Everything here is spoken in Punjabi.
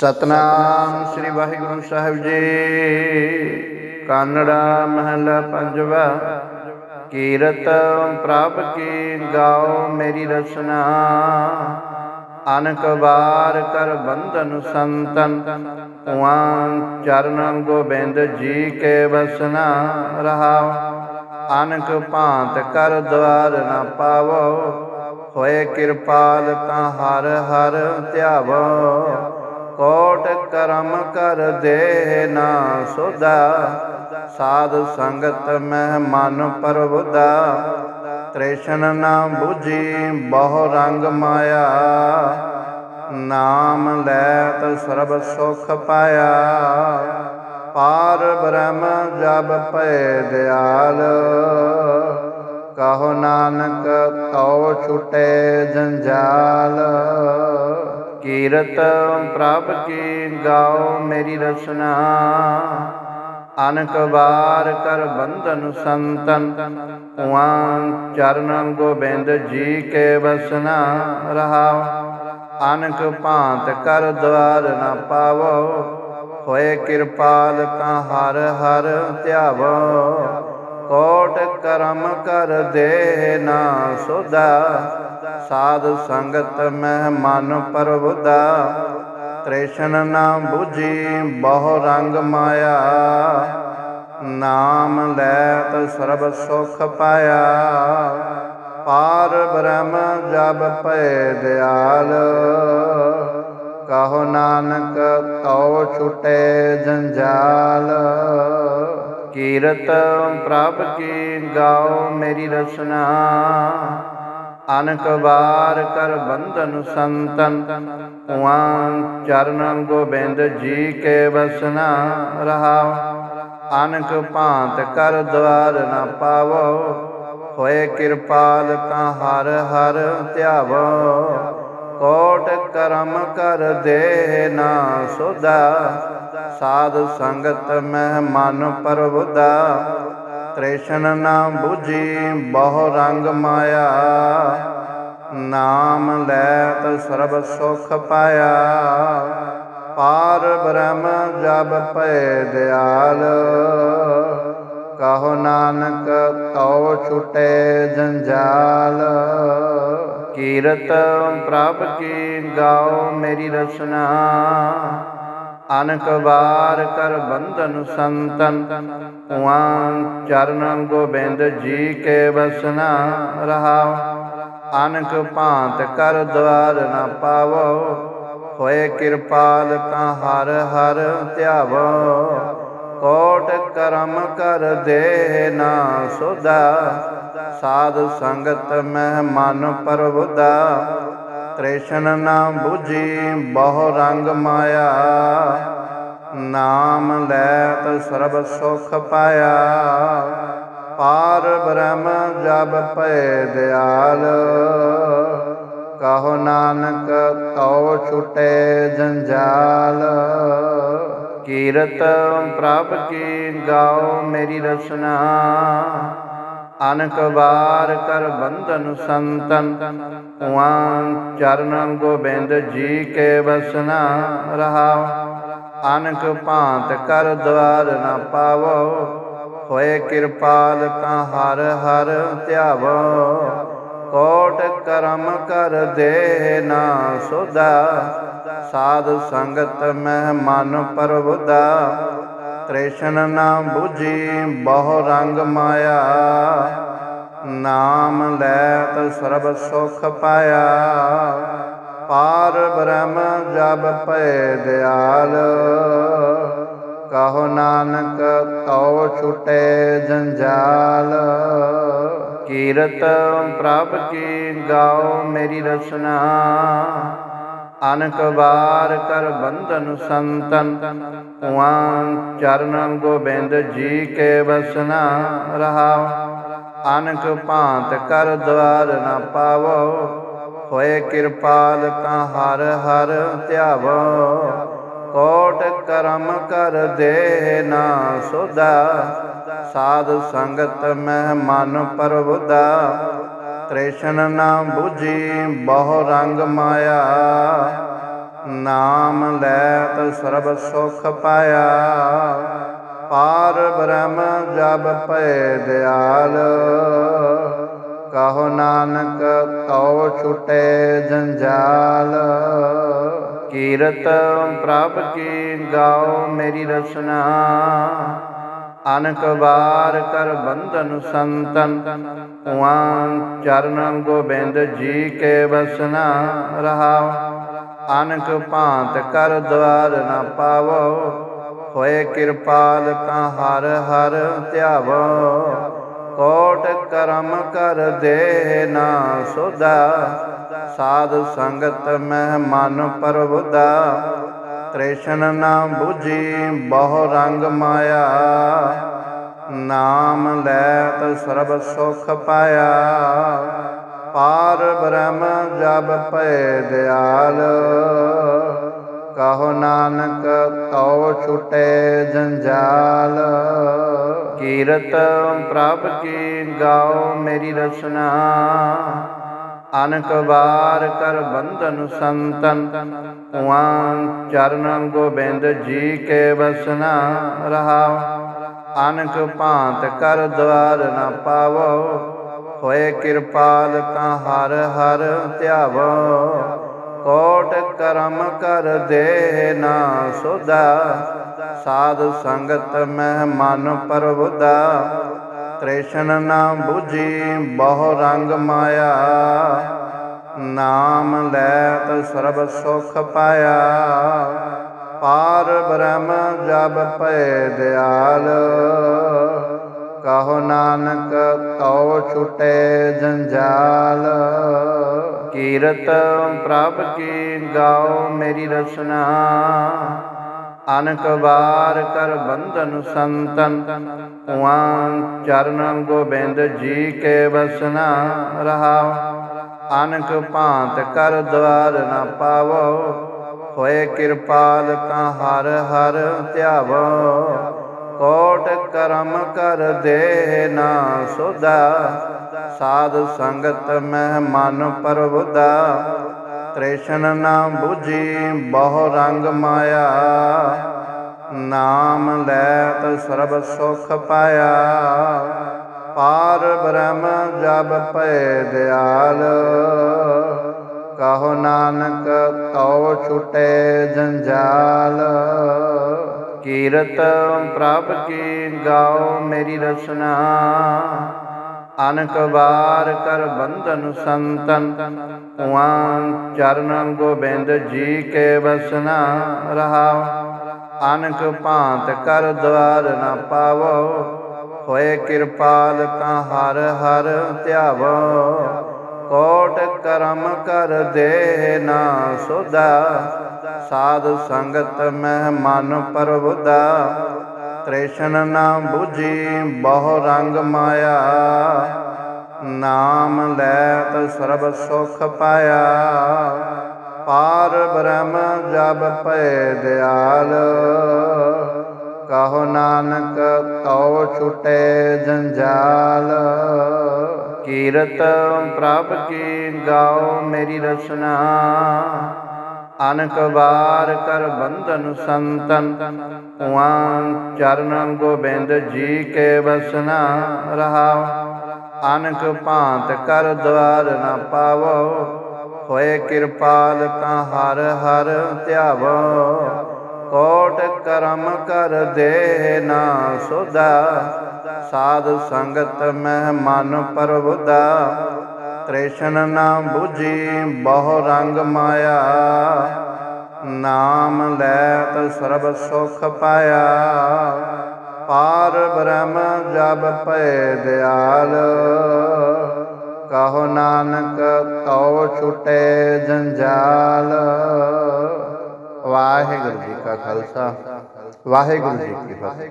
ਸਤਨਾਮ ਸ੍ਰੀ ਵਾਹਿਗੁਰੂ ਸਾਹਿਬ ਜੀ। ਕਾਨੜਾ ਮਹਲਾ ਪੰਜਵਾ। ਕੀਰਤ ਪ੍ਰਭ ਕੀ ਗਾਓ ਮੇਰੀ ਰਸਨਾ ਅਨਕ ਵਾਰ ਕਰ ਬੰਧਨ ਸੰਤਨ। ਉਆਂ ਚਰਨ ਗੋਬਿੰਦ ਜੀ ਕੇ ਬਸਨਾ ਰਹਾਉ ਅਨਕ ਭਾਂਤ ਕਰ ਦਵਾਰ ਨਾ ਪਾਵੋ। ਹੋਏ ਕਿਰਪਾਲ ਤਾਂ ਹਰ ਹਰ ਧਿਆਵੋ। ਕੋਟ ਕਰਮ ਕਰ ਦੇ ਨਾ ਸੁਦਾ। ਸਾਧ ਸੰਗਤ ਮਹਿ ਮਨ ਪਰਬੁਦਾ ਤ੍ਰਿਸ਼ਨ ਨਾ 부ਜੀ ਬਹੁ ਰੰਗ ਮਾਇਆ। ਨਾਮ ਲੈਤ ਸਰਬ ਸੁਖ ਪਾਇਆ। ਪਾਰ ਬ੍ਰਹਮ ਜਬ ਭੈ ਦਿਆਲ। ਕਹੋ ਨਾਨਕ ਤਉ ਛੁਟੇ ਜੰਜਾਲ। ਕੀਰਤ ਪ੍ਰਭ ਕੀ ਗਾਓ ਮੇਰੀ ਰਸਨਾ ਅਨਕ ਵਾਰ ਕਰ ਬੰਧਨ ਸੰਤਨ ਉਆਂ ਚਰਨ ਗੋਬਿੰਦ ਜੀ ਕੇ ਬਸਨਾ ਰਹਾਉ ਅਨਕ ਭਾਂਤ ਕਰ ਦਵਾਰ ਨਾ ਪਾਵੋ, ਹੋਏ ਕਿਰਪਾਲ ਤਾਂ ਹਰ ਹਰ ਧਿਆਵੋ। ਕੋਟ ਕਰਮ ਕਰ ਦੇ ਨਾ ਸੁਦਾ ਸਾਧ ਸੰਗਤ ਮਹਿ ਮਨ ਪਰਬੁਦਾ ਤ੍ਰਿਸ਼ਨ ਨਾ 부ਜੀ ਬਹੁ ਰੰਗ ਮਾਇਆ। ਨਾਮ ਲੈਤ ਸਰਬ ਸੁਖ ਪਾਇਆ। ਪਾਰ ਬ੍ਰਹਮ ਜਬ ਭੈ ਦਿਆਲ। ਕਹੋ ਨਾਨਕ ਤਉ ਛੁਟੇ ਜੰਜਾਲ। ਕੀਰਤ ਪ੍ਰਭ ਕੀ ਗਾਓ ਮੇਰੀ ਰਸਨਾ। ਅਨਕ ਵਾਰ ਕਰ ਬੰਧਨ ਸੰਤਨ। ਉਆਂ ਚਰਨ ਗੋਬਿੰਦ ਜੀ ਕੇ ਬਸਨਾ ਰਹਾਉ। ਅਨਕ ਭਾਂਤ ਕਰ ਦਵਾਰ ਨਾ ਪਾਵੋ। ਹੋਏ ਕਿਰਪਾਲ ਤਾਂ ਹਰ ਹਰ ਧਿਆਵੋ। ਕੋਟ ਕਰਮ ਕਰ ਦੇ ਨਾ ਸੁਦਾ ਸਾਧ ਸੰਗਤ ਮਹਿ ਮਨ ਪਰਬੁਦਾ ਤ੍ਰਿਸ਼ਨ ਨਾ 부ਜੀ ਬਹੁ ਰੰਗ ਮਾਇਆ। ਨਾਮ ਲੈਤ ਸਰਬ ਸੁਖ ਪਾਇਆ। ਪਾਰ ਬ੍ਰਹਮ ਜਬ ਭੈ ਦਿਆਲ। ਕਹੋ ਨਾਨਕ ਤਉ ਛੁਟੇ ਜੰਜਾਲ। ਕੀਰਤ ਪ੍ਰਭ ਕੀ ਗਾਓ ਮੇਰੀ ਰਸਨਾ। ਅਨਕ ਵਾਰ ਕਰ ਬੰਧਨ ਸੰਤਨ। ਉਆਂ ਚਰਨ ਗੋਬਿੰਦ ਜੀ ਕੇ ਬਸਨਾ ਰਹਾਉ। ਅਨਕ ਭਾਂਤ ਕਰ ਦਵਾਰ ਨਾ ਪਾਵੋ। ਹੋਏ ਕਿਰਪਾਲ ਤਾਂ ਹਰ ਹਰ ਧਿਆਵੋ। ਕੋਟ ਕਰਮ ਕਰ ਦੇ ਨਾ ਸੁਦਾ ਸਾਧ ਸੰਗਤ ਮਹਿ ਮਨ ਪਰਬੁਦਾ ਤ੍ਰਿਸ਼ਨ ਨਾ 부ਜੀ ਬਹੁ ਰੰਗ ਮਾਇਆ। ਨਾਮ ਲੈਤ ਸਰਬ ਸੁਖ ਪਾਇਆ। ਪਾਰ ਬ੍ਰਹਮ ਜਬ ਭੈ ਦਿਆਲ। ਕਹੋ ਨਾਨਕ ਤਉ ਛੁਟੇ ਜੰਜਾਲ। ਕੀਰਤ ਪ੍ਰਭ ਕੀ ਗਾਓ ਮੇਰੀ ਰਸਨਾ। ਅਨਕ ਵਾਰ ਕਰ ਬੰਧਨ ਸੰਤਨ। ਉਆਂ ਚਰਨ ਗੋਬਿੰਦ ਜੀ ਕੇ ਬਸਨਾ ਰਹਾਉ। ਅਨਕ ਭਾਂਤ ਕਰ ਦਵਾਰ ਨਾ ਪਾਵੋ। ਹੋਏ ਕਿਰਪਾਲ ਤਾਂ ਹਰ ਹਰ ਧਿਆਵੋ। ਕੋਟ ਕਰਮ ਕਰ ਦੇ ਨਾ ਸੁਦਾ ਸਾਧ ਸੰਗਤ ਮਹਿ ਮਨ ਪਰਬੁਦਾ ਤ੍ਰਿਸ਼ਨ ਨਾ 부ਜੀ ਬਹੁ ਰੰਗ ਮਾਇਆ। ਨਾਮ ਲੈਤ ਸਰਬ ਸੁਖ ਪਾਇਆ। ਪਾਰ ਬ੍ਰਹਮ ਜਬ ਭੈ ਦਿਆਲ। ਕਹੋ ਨਾਨਕ ਤਉ ਛੁਟੇ ਜੰਜਾਲ। ਕੀਰਤ ਪ੍ਰਭ ਕੀ ਗਾਓ ਮੇਰੀ ਰਸਨਾ। ਅਨਕ ਵਾਰ ਕਰ ਬੰਧਨ ਸੰਤਨ। ਉਆਂ ਚਰਨ ਗੋਬਿੰਦ ਜੀ ਕੇ ਬਸਨਾ ਰਹਾਉ। ਅਨਕ ਭਾਂਤ ਕਰ ਦਵਾਰ ਨਾ ਪਾਵੋ। ਹੋਏ ਕਿਰਪਾਲ ਤਾਂ ਹਰ ਹਰ ਧਿਆਵੋ। ਕੋਟ ਕਰਮ ਕਰ ਦੇ ਨਾ ਸੁਦਾ ਸਾਧ ਸੰਗਤ ਮਹਿ ਮਨ ਪਰਬੁਦਾ ਤ੍ਰਿਸ਼ਨ ਨਾ 부ਜੀ ਬਹੁ ਰੰਗ ਮਾਇਆ। ਨਾਮ ਲੈਤ ਸਰਬ ਸੁਖ ਪਾਇਆ। ਪਾਰ ਬ੍ਰਹਮ ਜਬ ਭੈ ਦਿਆਲ। ਕਹੋ ਨਾਨਕ ਤਉ ਛੁਟੇ ਜੰਜਾਲ। ਕੀਰਤ ਪ੍ਰਭ ਕੀ ਗਾਓ ਮੇਰੀ ਰਸਨਾ। ਅਨਕ ਵਾਰ ਕਰ ਬੰਧਨ ਸੰਤਨ। ਉਆਂ ਚਰਨ ਗੋਬਿੰਦ ਜੀ ਕੇ ਵਸਨਾ ਰਹਾਉ। ਅਨਕ ਭਾਂਤ ਕਰ ਦਵਾਰ ਨਾ ਪਾਵੋ। ਹੋਏ ਕਿਰਪਾਲ ਤਾਂ ਹਰ ਹਰ ਧਿਆਵੋ। ਕੋਟ ਕਰਮ ਕਰ ਦੇ ਨਾ ਸੁਦਾ ਸਾਧ ਸੰਗਤ ਮਹਿ ਮਨ ਪਰਬੁਦਾ ਤ੍ਰਿਸ਼ਨ ਨਾ 부ਜੀ ਬਹੁ ਰੰਗ ਮਾਇਆ। ਨਾਮ ਲੈਤ ਸਰਬ ਸੁਖ ਪਾਇਆ। ਪਾਰ ਬ੍ਰਹਮ ਜਬ ਭੈ ਦਿਆਲ। ਕਹੋ ਨਾਨਕ ਤਉ ਛੁਟੇ ਜੰਜਾਲ। ਕੀਰਤ ਪ੍ਰਭ ਕੀ ਗਾਓ ਮੇਰੀ ਰਸਨਾ। ਅਨਕ ਵਾਰ ਕਰ ਬੰਧਨ ਸੰਤਨ। ਉਆਂ ਚਰਨ ਗੋਬਿੰਦ ਜੀ ਕੇ ਬਸਨਾ ਰਹਾਉ। ਅਨਕ ਭਾਂਤ ਕਰ ਦਵਾਰ ਨਾ ਪਾਵੋ। ਹੋਏ ਕਿਰਪਾਲ ਤਾਂ ਹਰ ਹਰ ਧਿਆਵੋ। ਕੋਟ ਕਰਮ ਕਰ ਦੇ ਨਾ ਸੋਦਾ ਸਾਧ ਸੰਗਤ ਮਹਿ ਮਨ ਪਰਬੁਦਾ ਤ੍ਰਿਸ਼ਨ ਨਾ 부ਜੀ ਬਹੁ ਰੰਗ ਮਾਇਆ। ਨਾਮ ਲੈਤ ਸਰਬ ਸੁਖ ਪਾਇਆ। ਪਾਰ ਬ੍ਰਹਮ ਜਬ ਭੈ ਦਿਆਲ। ਕਹੋ ਨਾਨਕ ਤਉ ਛੁਟੇ ਜੰਜਾਲ। ਕੀਰਤ ਪ੍ਰਭ ਕੀ ਗਾਓ ਮੇਰੀ ਰਸਨਾ। ਅਨਕ ਵਾਰ ਕਰ ਬੰਧਨ ਸੰਤਨ। ਉਆਂ ਚਰਨ ਗੋਬਿੰਦ ਜੀ ਕੇ ਵਸਨਾ ਰਹਾਉ। ਅਨਕ ਭਾਂਤ ਕਰ ਦਵਾਰ ਨਾ ਪਾਵੋ। ਹੋਏ ਕਿਰਪਾਲ ਤਾਂ ਹਰ ਹਰ ਧਿਆਵੋ। ਕੋਟ ਕਰਮ ਕਰ ਦੇ ਨਾ ਸੁਦਾ ਸਾਧ ਸੰਗਤ ਮਹਿ ਮਨ ਪਰਬੁਦਾ ਤ੍ਰਿਸ਼ਨ ਨਾ 부ਜੀ ਬਹੁ ਰੰਗ ਮਾਇਆ। ਨਾਮ ਲੈਤ ਸਰਬ ਸੁਖ ਪਾਇਆ। ਪਾਰ ਬ੍ਰਹਮ ਜਬ ਭੈ ਦਿਆਲ। ਕਹੋ ਨਾਨਕ ਤਉ ਛੁਟੇ ਜੰਜਾਲ। ਕੀਰਤ ਪ੍ਰਭ ਕੀ ਗਾਓ ਮੇਰੀ ਰਸਨਾ। ਅਨਕ ਵਾਰ ਕਰ ਬੰਧਨ ਸੰਤਨ। ਉਆਂ ਚਰਨ ਗੋਬਿੰਦ ਜੀ ਕੇ ਵਸਨਾ ਰਹਾਉ। ਅਨਕ ਭਾਂਤ ਕਰ ਦਵਾਰ ਨਾ ਪਾਵੋ। ਹੋਏ ਕਿਰਪਾਲ ਤਾਂ ਹਰ ਹਰ ਧਿਆਵੋ। ਕੋਟ ਕਰਮ ਕਰ ਦੇ ਨਾ ਸੁਦਾ ਸਾਧ ਸੰਗਤ ਮਹਿ ਮਨ ਪਰਬੁਦਾ ਤ੍ਰਿਸ਼ਨ ਨਾ 부ਜੀ ਬਹੁ ਰੰਗ ਮਾਇਆ। ਨਾਮ ਲੈਤ ਸਰਬ ਸੁਖ ਪਾਇਆ। ਪਾਰ ਬ੍ਰਹਮ ਜਬ ਭੈ ਦਿਆਲ। ਕਹੋ ਨਾਨਕ ਤਉ ਛੁਟੇ ਜੰਜਾਲ। ਕੀਰਤ ਪ੍ਰਭ ਕੀ ਗਾਓ ਮੇਰੀ ਰਸਨਾ। ਅਨਕ ਵਾਰ ਕਰ ਬੰਧਨ ਸੰਤਨ ਉਆਂ ਚਰਨ ਗੋਬਿੰਦ ਜੀ ਕੇ ਵਸਨਾ ਰਹਾਉ। ਅਨਕ ਭਾਂਤ ਕਰ ਦਵਾਰ ਨਾ ਪਾਵੋ, ਹੋਏ ਕਿਰਪਾਲ ਤਾਂ ਹਰ ਹਰ ਧਿਆਵੋ। ਕੋਟ ਕਰਮ ਕਰ ਦੇ ਨਾ ਸੁਦਾ ਸਾਧ ਸੰਗਤ ਮਹਿ ਮਨ ਪਰਬੁਦਾ ਤ੍ਰਿਸ਼ਨ ਨਾ 부ਜੀ ਬਹੁ ਰੰਗ ਮਾਇਆ। ਨਾਮ ਲੈਤ ਸਰਬ ਸੁਖ ਪਾਇਆ। ਪਾਰ ਬ੍ਰਹਮ ਜਬ ਭੈ ਦਿਆਲ। ਕਹੋ ਨਾਨਕ, ਤਉ ਛੁਟੇ ਜੰਜਾਲ। ਵਾਹਿਗੁਰੂ ਜੀ ਕਾ ਖਾਲਸਾ। ਵਾਹਿਗੁਰੂ ਜੀ ਕੀ ਫਤਿਹ।